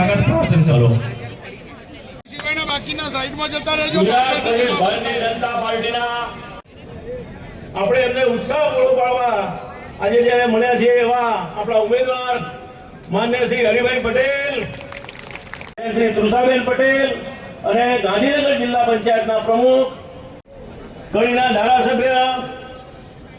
સ્વાગત કરશો સિવાયના બાકીના સાઈડમાં જતા રહેજો. ગુજરાત પ્રદેશ ભારતીય જનતા પાર્ટીના આપણે એમને ઉત્સાહ પૂરો પાડવા આજે જ્યારે મળ્યા છે એવા આપણા ઉમેદવાર માન્ય શ્રી હરિભાઈ પટેલ શ્રી તૃષાબેન પટેલ અને ગાંધીનગર જિલ્લા પંચાયતના પ્રમુખ કડીના ધારાસભ્ય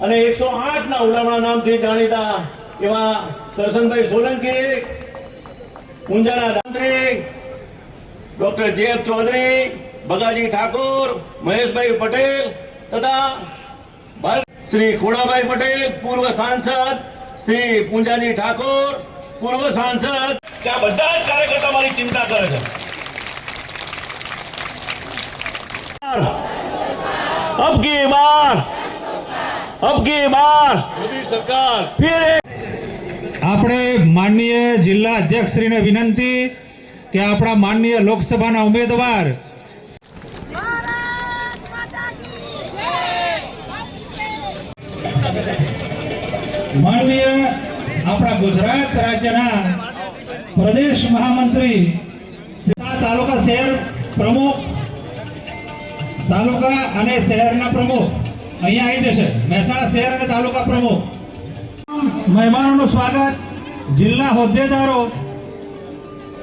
અને એકસો આઠ ના ઉડામણા નામથી જાણીતા એવા Karshanbhai Solanki ઊંઝાના Dantri doctor J F Chaudhary Bhagaji Thakor Maheshbhai Patel તથા ભારત શ્રી ખોડાભાઈ પટેલ પૂર્વ સાંસદ શ્રી પૂંજાજી ઠાકોર પૂર્વ સાંસદ. ત્યાં બધા જ કાર્યકર્તા મારી ચિંતા કરે છે. અબ કી બાર અબ કી બાર. મોદી સરકાર. ફિર એક આપણે માનનીય જિલ્લા અધ્યક્ષશ્રીને વિનંતી કે આપણા માનનીય લોકસભાના ઉમેદવાર ભારત માતા કી જય માનનીય આપણા ગુજરાત રાજ્યના પ્રદેશ મહામંત્રી તાલુકા શહેર પ્રમુખ તાલુકા અને શહેરના પ્રમુખ અહીંયા આવી જશે. મહેસાણા શહેર અને તાલુકા પ્રમુખ. મહેમાનોનું સ્વાગત, જિલ્લા હોદ્દેદારો,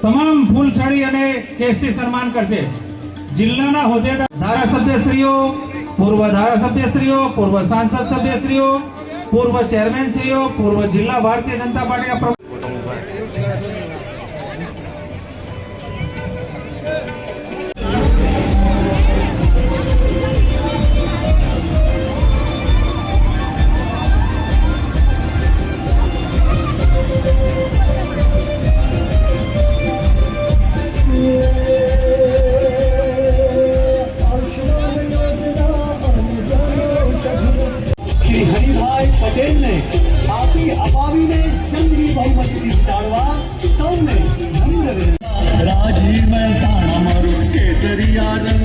તમામ ફૂલછડી અને કેસથી સન્માન કરશે. જિલ્લાના હોદ્દેદાર ધારાસભ્યશ્રીઓ, પૂર્વ ધારાસભ્યશ્રીઓ, પૂર્વ સાંસદ સભ્યશ્રીઓ, પૂર્વ ચેરમેનશ્રીઓ, પૂર્વ જિલ્લા ભારતીય જનતા પાર્ટીના મહેસાણા મારું કેસરિયા રંગે.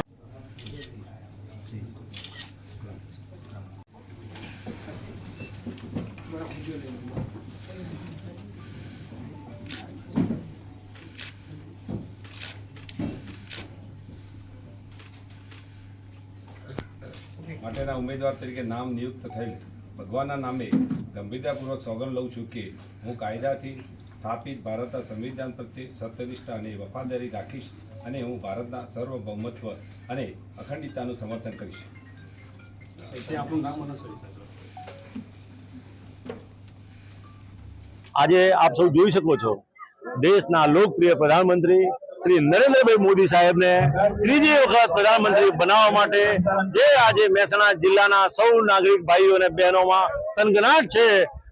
માટેના ઉમેદવાર તરીકે નામ નિયુક્ત થયેલ ભગવાનના નામે ગંભીરતાપૂર્વક સોગંદ લઉં છું કે હું કાયદાથી સ્થાપિત ભારતના સંવિધાન પ્રત્યે સત્યનિષ્ઠા અને વફાદારી રાખીશ અને હું ભારતના સર્વભૌમત્વ અને અખંડિતતાનું સમર્થન કરીશ. આજે આપ સૌ જોઈ શકો છો દેશના લોકપ્રિય પ્રધાનમંત્રી શ્રી નરેન્દ્રભાઈ મોદી સાહેબને ત્રીજી વખત પ્રધાનમંત્રી બનાવવા માટે જે આજે મહેસાણા જિલ્લાના સૌ નાગરિક ભાઈઓ અને બહેનોમાં તનગનાટ છે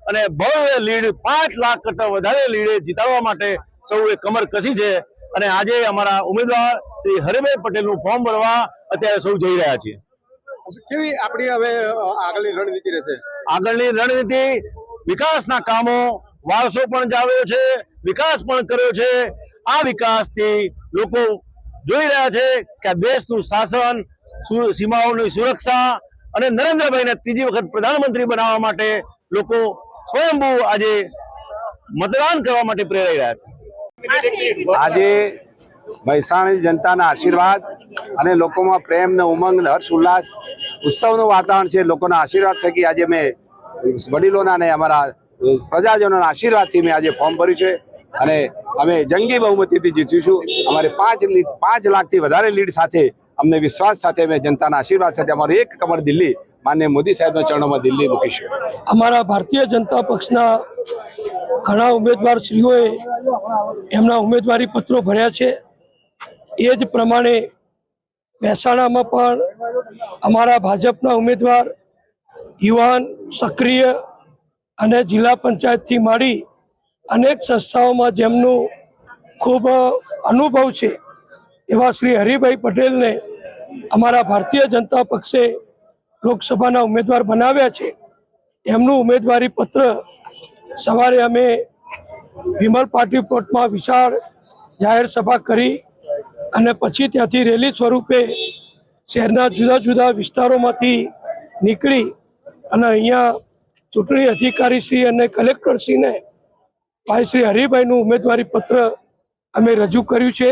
અને ભવ્ય લીડ પાંચ લાખ કરતા વધારે લીડે જીતાડવા માટે સૌએ કમર કસી છે અને આજે અમારા ઉમેદવાર શ્રી હરિભાઈ પટેલનું ફોર્મ ભરવા અત્યારે સૌ જઈ રહ્યા છીએ. કેવી આપણી હવે આગળની રણનીતિ રહેશે? આગળની રણનીતિ વિકાસના કામો વારસો પણ જાવ્યો છે વિકાસ પણ કર્યો છે આ વિકાસથી લોકો જોઈ રહ્યા છે કે દેશનું શાસન સીમાઓની સુરક્ષા અને નરેન્દ્રભાઈને ત્રીજી વખત પ્રધાનમંત્રી બનાવવા માટે લોકો સ્વયંભૂ આજે મતદાન કરવા માટે પ્રેરાઈ રહ્યા છે. આજે મહેસાણી જનતાના આશીર્વાદ અને લોકોમાં પ્રેમ ને ઉમંગ ને હર્ષ ઉલ્લાસ, ઉત્સવનું વાતાવરણ છે, લોકોના આશીર્વાદ થકી આજે મેં વડીલોના ને અમારા પ્રજાજનોના આશીર્વાદથી મેં આજે ફોર્મ ભર્યું છે. અને અમે જંગી બહુમતીથી જીતીશું. અમારે પાંચ લીડ પાંચ લાખથી વધારે લીડ સાથે અમને વિશ્વાસ સાથે અમે જનતાના આશીર્વાદ સાથે અમારું એક કમર દિલ્હી માન્ય મોદી સાહેબના ચરણોમાં દિલ્હી મૂકીશું. અમારા ભારતીય જનતા પક્ષના ઘણા ઉમેદવાર શ્રીઓએ એમના ઉમેદવારી પત્રો ભર્યા છે. એ જ પ્રમાણે મહેસાણામાં પણ અમારા ભાજપના ઉમેદવાર યુવાન, સક્રિય અને જિલ્લા પંચાયતથી માંડી અનેક સંસ્થાઓમાં જેમનું ખૂબ અનુભવ છે, એવા શ્રી હરિભાઈ પટેલને અમારા ભારતીય જનતા પક્ષે લોકસભાના ઉમેદવાર બનાવ્યા છે. એમનું ઉમેદવારી પત્ર સવારે અમે વિમલ પાર્ટી પ્લોટમાં વિશાળ જાહેર સભા કરી અને પછી ત્યાંથી રેલી સ્વરૂપે શહેરના જુદા જુદા વિસ્તારોમાંથી નીકળી અને અહીંયા ચૂંટણી અધિકારીશ્રી અને કલેક્ટરશ્રીને ભાઈ શ્રી હરિભાઈનું ઉમેદવારી પત્ર અમે રજૂ કર્યું છે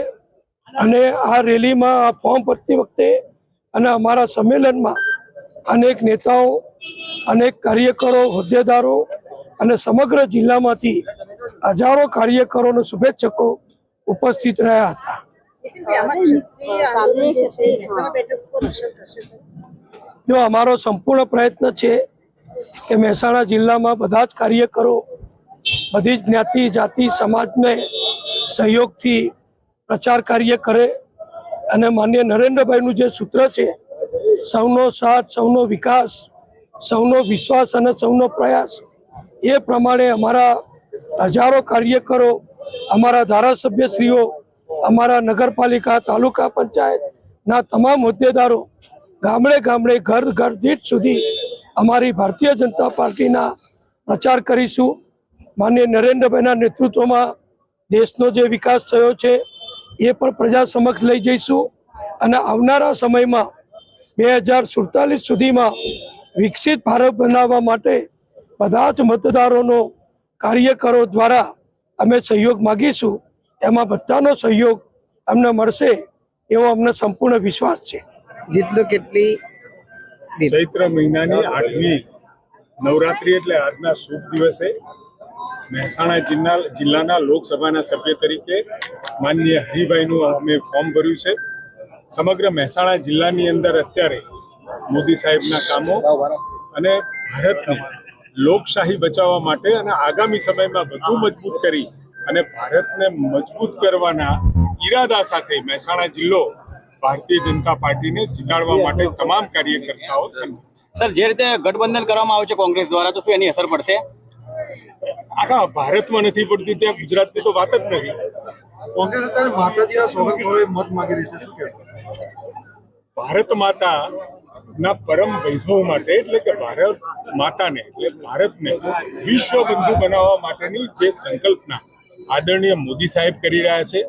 અને આ રેલીમાં, આ ફોર્મ ભરતી વખતે અને અમારા સંમેલનમાં અનેક નેતાઓ, અનેક કાર્યકરો, હોદ્દેદારો અને સમગ્ર જિલ્લામાંથી હજારો કાર્યકરો શુભેચ્છકો ઉપસ્થિત રહ્યા હતા. જો અમારો સંપૂર્ણ પ્રયત્ન છે કે મહેસાણા જિલ્લામાં બધા જ કાર્યકરો બધી જ જ્ઞાતિ, જાતિ, સમાજને સહયોગથી પ્રચાર કાર્ય કરે અને માન્ય નરેન્દ્રભાઈનું જે સૂત્ર છે, સૌનો સાથ, સૌનો વિકાસ, સૌનો વિશ્વાસ અને સૌનો પ્રયાસ, એ પ્રમાણે અમારા હજારો કાર્યકરો, અમારા ધારાસભ્યશ્રીઓ, અમારા નગરપાલિકા, તાલુકા પંચાયતના તમામ હોદ્દેદારો ગામડે ગામડે ઘર ઘર દીઠ સુધી અમારી ભારતીય જનતા પાર્ટીના પ્રચાર કરીશું. માન્ય નરેન્દ્રભાઈના નેતૃત્વમાં દેશનો જે વિકાસ થયો છે એ પણ પ્રજા સમક્ષ લઈ જઈશું. અને આવનારા સમયમાં બે હજાર સુડતાલીસ સુધીમાં વિકસિત ભારત બનાવવા માટે બધા જ મતદારોનો કાર્યકરો દ્વારા અમે સહયોગ માગીશું. એમાં બધાનો સહયોગ અમને મળશે એવો અમને સંપૂર્ણ વિશ્વાસ છે. જેટલો કેટલી ચૈત્ર મહિનાની આઠમી નવરાત્રી એટલે આજના શુભ દિવસે મહેસાણા જિલ્લા જિલ્લાના લોકસભાના સભ્ય તરીકે માનનીય હરિભાઈનું અમે ફોર્મ ભર્યું છે સમગ્ર મહેસાણા જિલ્લાની અંદર અત્યારે મોદી સાહેબના કામો અને ભારતને લોકશાહી બચાવવા માટે અને આગામી સમયમાં વધુ મજબૂત કરી અને ભારતને મજબૂત કરવાના ઈરાદા સાથે મહેસાણા જિલ્લો ભારતીય જનતા પાર્ટીને જીતાડવા માટે તમામ કાર્યકર્તાઓ. સર, જે રીતે ગઠબંધન કરવામાં આવ્યું છે કોંગ્રેસ દ્વારા, તો શું એની અસર પડશે આખા ભારતમાં નથી પડતી ત્યાં ગુજરાતની તો વાત જ નથી. કોંગ્રેસ અત્યારે માતાજીના સોગંદ મત માંગી રહી છે શું કહેશો? ભારત માતા ના પરમ વૈભવ માટે એટલે કે ભારત માતાને એટલે ભારતને વિશ્વ બંધુ બનાવવા માટેની જે સંકલ્પના આદરણીય મોદી સાહેબ કરી રહ્યા છે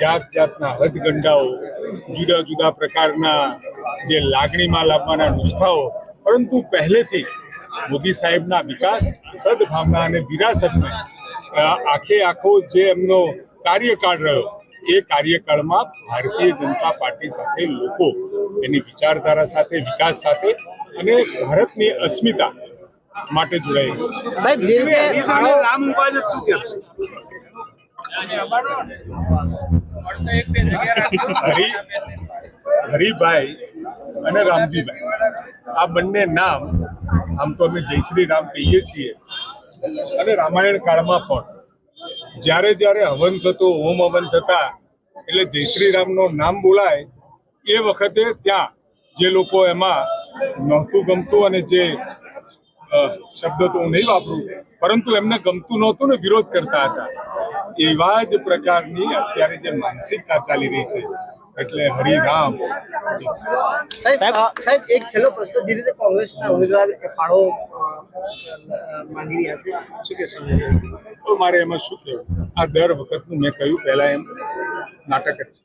જાત જાતના હદગંડાઓ જુદા જુદા પ્રકારના જે લાગણીમાં લાવવાના નુસ્ખાઓ પરંતુ પહેલેથી મોદી સાહેબના વિકાસ સદભાવના અને વિરાસતને આખે આખો જે એમનો કાર્યકાળ રહ્યો એ કાર્યકાળમાં ભારતીય જનતા પાર્ટી સાથે લોકો એની વિચારધારા સાથે વિકાસ સાથે અને ભારતની અસ્મિતા માટે જોડાયેલી સાહેબ હરી હરિભાઈ અને રામજીભાઈ. આ બંને નામ આમ તો અમે જય શ્રી રામ કહીએ છીએ. અને રામાયણ કાળમાં પણ. જ્યારે જ્યારે હવન થતો હોમ હવન થતા, એટલે જય શ્રી રામનો નામ બોલાય, એ વખતે ત્યાં જે લોકો એમાં નહોતું ગમતું અને જે શબ્દ તો હું નહીં વાપરું, પરંતુ એમને ગમતું નહોતું ને વિરોધ કરતા હતા. એવા જ પ્રકારની અત્યારે જે માનસિકતા ચાલી રહી છે. એટલે હરિરામ. સાહેબ સાહેબ એક છેલ્લો પ્રશ્ન જે રીતે કોંગ્રેસના ઉમેદવાર ફાળો માંગી રહ્યા છે શું કહેશો? તો મારે એમાં શું કહેવું? આ દર વખતનું મેં કહ્યું પહેલા એમ નાટક જ છે.